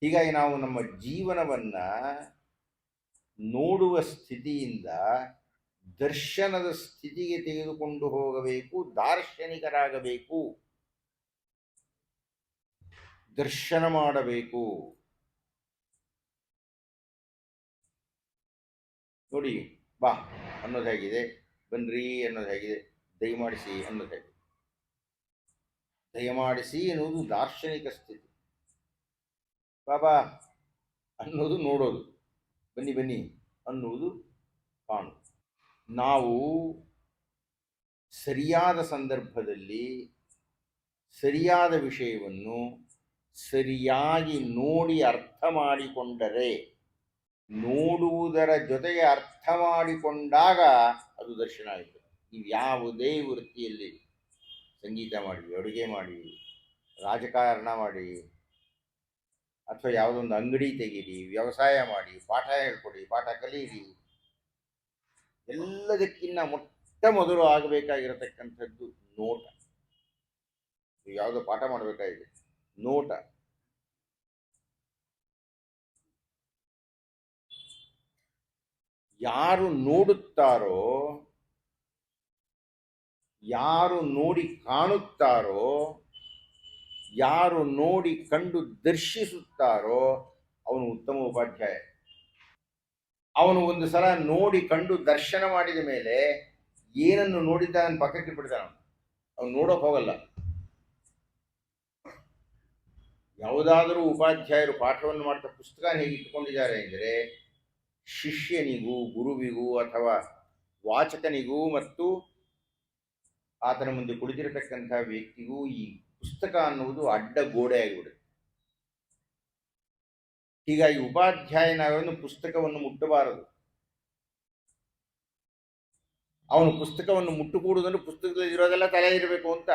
ಹೀಗಾಗಿ ನಾವು ನಮ್ಮ ಜೀವನವನ್ನ ನೋಡುವ ಸ್ಥಿತಿಯಿಂದ ದರ್ಶನದ ಸ್ಥಿತಿಗೆ ತೆಗೆದುಕೊಂಡು ಹೋಗಬೇಕು, ದಾರ್ಶನಿಕರಾಗಬೇಕು. ದರ್ಶನ ಮಾಡಬೇಕು. ನೋಡಿ, ಬಾ, ಅನ್ನೋದು ಹೇಗಿದೆ. ಬನ್ರಿ, ಅನ್ನೋದು ಹೇಗಿದೆ. ದಯಮಾಡಿಸಿ ಅನ್ನೋದು ಹೇಗಿದೆ. ದಯಮಾಡಿಸಿ ಎನ್ನುವುದು ದಾರ್ಶನಿಕ ಸ್ಥಿತಿ. ಬಾಬಾ, ಅನ್ನೋದು ನೋಡೋದು. ಬನ್ನಿ ಬನ್ನಿ, ಅನ್ನೋದು ಕಾಣು ನಾವು ಸರಿಯಾದ ಸಂದರ್ಭದಲ್ಲಿ ಸರಿಯಾದ ವಿಷಯವನ್ನು ಸರಿಯಾಗಿ ನೋಡಿ ಅರ್ಥ ಮಾಡಿಕೊಂಡರೆ, ನೋಡುವುದರ ಜೊತೆಗೆ ಅರ್ಥ ಮಾಡಿಕೊಂಡಾಗ ಅದು ದರ್ಶನ ಆಯಿತು ನೀವು ಯಾವುದೇ ವೃತ್ತಿಯಲ್ಲಿ ಸಂಗೀತ ಮಾಡಿ, ಅಡುಗೆ ಮಾಡಿ, ರಾಜಕಾರಣ ಮಾಡಿ ಅಥವಾ ಯಾವುದೊಂದು ಅಂಗಡಿ ತೆಗೀರಿ, ವ್ಯವಸಾಯ ಮಾಡಿ, ಪಾಠ ಹೇಳ್ಕೊಡಿ, ಪಾಠ ಕಲೀರಿ. ಎಲ್ಲದಕ್ಕಿಂತ ಮೊಟ್ಟ ಮೊದಲು ಆಗಬೇಕಾಗಿರತಕ್ಕಂಥದ್ದು ನೋಟ. ಯಾವುದೋ ಪಾಠ ಮಾಡಬೇಕಾಗಿದೆ, ನೋಟ. ಯಾರು ನೋಡುತ್ತಾರೋ, ಯಾರು ನೋಡಿ ಕಾಣುತ್ತಾರೋ ಯಾರು ನೋಡಿ ಕಂಡು ದರ್ಶಿಸುತ್ತಾರೋ ಅವನು ಉತ್ತಮ ಉಪಾಧ್ಯಾಯ. ಅವನು ಒಂದು ಸಲ ನೋಡಿ ಕಂಡು ದರ್ಶನ ಮಾಡಿದ ಮೇಲೆ ಏನನ್ನು ನೋಡಿದ್ದಾನೆ ಪಕ್ಕಕ್ಕೆ ಬಿಡ್ತಾನ ಅವನು ನೋಡೋಕೆ ಹೋಗಲ್ಲ. ಯಾವುದಾದರೂ ಉಪಾಧ್ಯಾಯರು ಪಾಠವನ್ನು ಮಾಡ್ತಾ ಪುಸ್ತಕ ಹೇಗೆ ಇಟ್ಟುಕೊಂಡಿದ್ದಾರೆ ಎಂದರೆ ಶಿಷ್ಯನಿಗೂ, ಗುರುವಿಗೂ ಅಥವಾ ವಾಚಕನಿಗೂ ಮತ್ತು ಆತನ ಮುಂದೆ ಕುಳಿತಿರತಕ್ಕಂಥ ವ್ಯಕ್ತಿಗೂ ಈ ಪುಸ್ತಕ ಅನ್ನುವುದು ಅಡ್ಡ ಗೋಡೆ ಆಗಿಬಿಡುತ್ತೆ ಹೀಗಾಗಿ ಉಪಾಧ್ಯಾಯನಾಗವನು ಪುಸ್ತಕವನ್ನು ಮುಟ್ಟಬಾರದು. ಅವನು ಪುಸ್ತಕವನ್ನು ಮುಟ್ಟುಕೂಡುವುದನ್ನು ಪುಸ್ತಕದಲ್ಲಿ ಇರೋದೆಲ್ಲ ತಲೆ ಇರಬೇಕು ಅಂತ.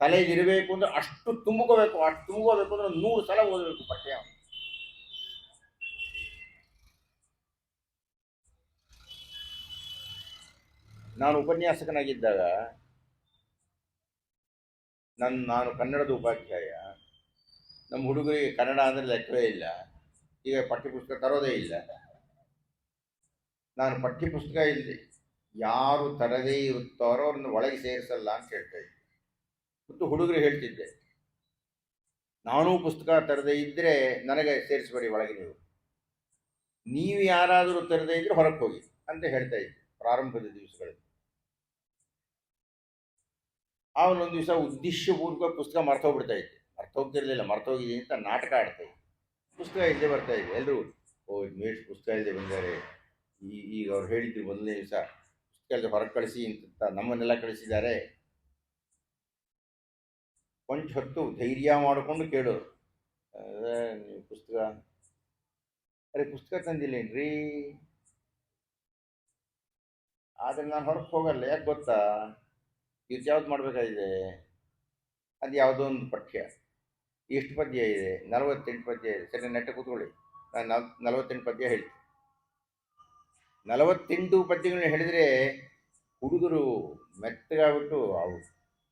ತಲೆ ಇರಬೇಕು ಅಂದ್ರೆ ಅಷ್ಟು ತುಂಬಿಕೋಬೇಕು, ಅಷ್ಟು ತುಂಬಬೇಕು ಅಂದ್ರೆ ನೂರು ಸಲ ಓದಬೇಕು ಪಠ್ಯ. ನಾನು ಉಪನ್ಯಾಸಕನಾಗಿದ್ದಾಗ ನನ್ನ ನಾನು ಕನ್ನಡದ ಉಪಾಧ್ಯಾಯ. ನಮ್ಮ ಹುಡುಗರಿಗೆ ಕನ್ನಡ ಅಂದರೆ ಲೆಕ್ಕವೇ ಇಲ್ಲ. ಈಗ ಪಠ್ಯಪುಸ್ತಕ ತರೋದೇ ಇಲ್ಲ. ನಾನು ಪಠ್ಯಪುಸ್ತಕ ಇಲ್ಲಿ ಯಾರು ತರದೇ ಇರುತ್ತಾರೋ ಅವ್ರನ್ನ ಒಳಗೆ ಸೇರಿಸಲ್ಲ ಅಂತ ಹೇಳ್ತಾ ಇದ್ದೆ. ಮತ್ತು ಹುಡುಗರು ಹೇಳ್ತಿದ್ದೆ, ನಾನೂ ಪುಸ್ತಕ ತರದೇ ಇದ್ದರೆ ನನಗೆ ಸೇರಿಸಬೇಡಿ ಒಳಗೆ ನೀವು. ನೀವು ಯಾರಾದರೂ ತರದೇ ಇದ್ದರೆ ಹೊರಗೆ ಹೋಗಿ ಅಂತ ಹೇಳ್ತಾ ಇದ್ದೆ ಪ್ರಾರಂಭದ ದಿವಸಗಳಲ್ಲಿ. ಅವನೊಂದು ದಿವಸ ಉದ್ದೇಶಪೂರ್ವಕ ಪುಸ್ತಕ ಮರ್ತೋಗ್ಬಿಡ್ತಾ ಇದ್ದೆ. ಮರ್ತೋಗ್ತಿರ್ಲಿಲ್ಲ ಮರ್ತೋಗಿದ್ದೀನಿ ಅಂತ ನಾಟಕ ಆಡ್ತಾ ಇದ್ದೆ. ಪುಸ್ತಕ ಇಲ್ಲದೆ ಬರ್ತಾ ಇದ್ದೆ. ಎಲ್ಲರೂ ಓ ಮೇಷ್ ಪುಸ್ತಕ ಇಲ್ಲದೆ ಬಂದಾರೆ. ಈ, ಈಗ ಅವ್ರು ಹೇಳಿದ್ರು ಮೊದಲನೇ ದಿವಸ, ಪುಸ್ತಕ ಇಲ್ಲದೆ ಹೊರಗೆ ಕಳಿಸಿ ಅಂತ ನಮ್ಮನ್ನೆಲ್ಲ ಕಳಿಸಿದ್ದಾರೆ. ಕೊಂಚ ಹೊತ್ತು ಧೈರ್ಯ ಮಾಡಿಕೊಂಡು ಕೇಳೋರು. ನೀವು ಪುಸ್ತಕ, ಅರೆ, ಪುಸ್ತಕ ತಂದಿಲ್ಲೇನ್ರಿ? ಆದರೆ ನಾನು ಹೊರಗೆ ಹೋಗಲ್ಲ, ಯಾಕೆ ಗೊತ್ತಾ? ಇದು ಮಾಡಬೇಕಾಗಿದೆ? ಅದು ಯಾವುದೋ ಒಂದು ಪಠ್ಯ. ಎಷ್ಟು ಪದ್ಯ ಇದೆ, ನಲವತ್ತೆಂಟು ಪದ್ಯ ಇದೆ. ಸರಿ, ನೆಟ್ಟ ಕೂತ್ಕೊಳ್ಳಿ. ನಾನು ನಲ್ ನಲವತ್ತೆಂಟು ಪದ್ಯ ಹೇಳ್ತೀನಿ. ನಲವತ್ತೆಂಟು ಪದ್ಯಗಳನ್ನ ಹೇಳಿದರೆ ಹುಡುಗರು ಮೆತ್ತಗಾಗ್ಬಿಟ್ಟು ಅವು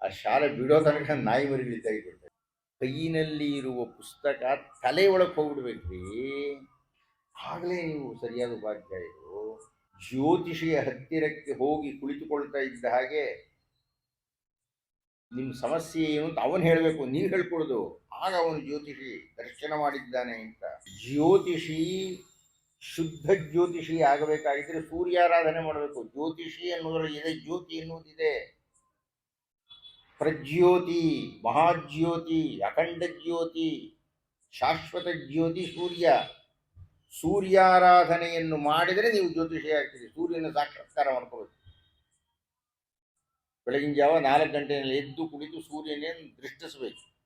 ಆ ಶಾಲೆ ಬಿಡೋ ತನಕ ನಾಯಿ ಮರಿಗಳು ತೆಗಿಬಿಡ್ತಾರೆ ಕೈಯಲ್ಲಿ ಇರುವ ಪುಸ್ತಕ ತಲೆ ಒಳಗೆ ಹೋಗ್ಬಿಡ್ಬೇಕ್ರಿ. ಆಗಲೇ ನೀವು ಸರಿಯಾದ ಉಪಾಧ್ಯಾಯರು. ಜ್ಯೋತಿಷಿಯ ಹತ್ತಿರಕ್ಕೆ ಹೋಗಿ ಕುಳಿತುಕೊಳ್ತಾ ಇದ್ದ ಹಾಗೆ ನಿಮ್ಮ ಸಮಸ್ಯೆ ಏನು ಅಂತ ಅವನು ಹೇಳಬೇಕು, ನೀವು ಹೇಳ್ಕೊಡೋದು. ಆಗ ಅವನು ಜ್ಯೋತಿಷಿ ದರ್ಶನ ಮಾಡಿದ್ದಾನೆ ಅಂತ. ಜ್ಯೋತಿಷಿ, ಶುದ್ಧ ಜ್ಯೋತಿಷಿ ಆಗಬೇಕಾಗಿದ್ದರೆ ಸೂರ್ಯಾರಾಧನೆ ಮಾಡಬೇಕು. ಜ್ಯೋತಿಷಿ ಇದೆ, ಜ್ಯೋತಿ ಎನ್ನುವುದಿದೆ. ಪ್ರಜ್ಯೋತಿ, ಮಹಾಜ್ಯೋತಿ, ಅಖಂಡ ಜ್ಯೋತಿ, ಶಾಶ್ವತ ಜ್ಯೋತಿ ಸೂರ್ಯ. ಸೂರ್ಯಾರಾಧನೆಯನ್ನು ಮಾಡಿದರೆ ನೀವು ಜ್ಯೋತಿಷಿ ಆಗ್ತೀರಿ. ಸೂರ್ಯನ ಸಾಕ್ಷಾತ್ಕಾರ ಮಾಡ್ಕೋಬೇಕು. ಬೆಳಗಿನ ಜಾವ ನಾಲ್ಕು ಗಂಟೆಯಲ್ಲಿ ಎದ್ದು ಕುಳಿತು ಸೂರ್ಯನೇನು ದೃಷ್ಟಿಸಬೇಕು.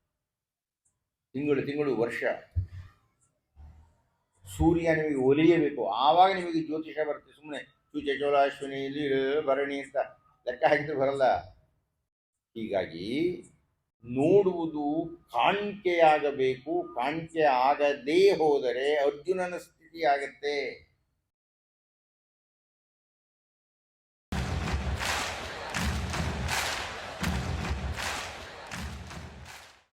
ತಿಂಗಳು ತಿಂಗಳು ವರ್ಷ. ಸೂರ್ಯ ನಿಮಗೆ ಒಲಿಯಬೇಕು. ಆವಾಗ ನಿಮಗೆ ಜ್ಯೋತಿಷ ಬರುತ್ತೆ. ಸುಮ್ಮನೆ ಚೋಳ ಅಶ್ವಿನಿ ಇಲ್ಲಿ ಭರಣಿ ಅಂತ ಲೆಕ್ಕ ಹಾಕಿದ್ರೆ ಬರಲ್ಲ. ಹೀಗಾಗಿ ನೋಡುವುದು ಕಾಣಿಕೆಯಾಗಬೇಕು. ಕಾಣಿಕೆ ಆಗದೇ ಹೋದರೆ ಅರ್ಜುನನ ಸ್ಥಿತಿ ಆಗತ್ತೆ.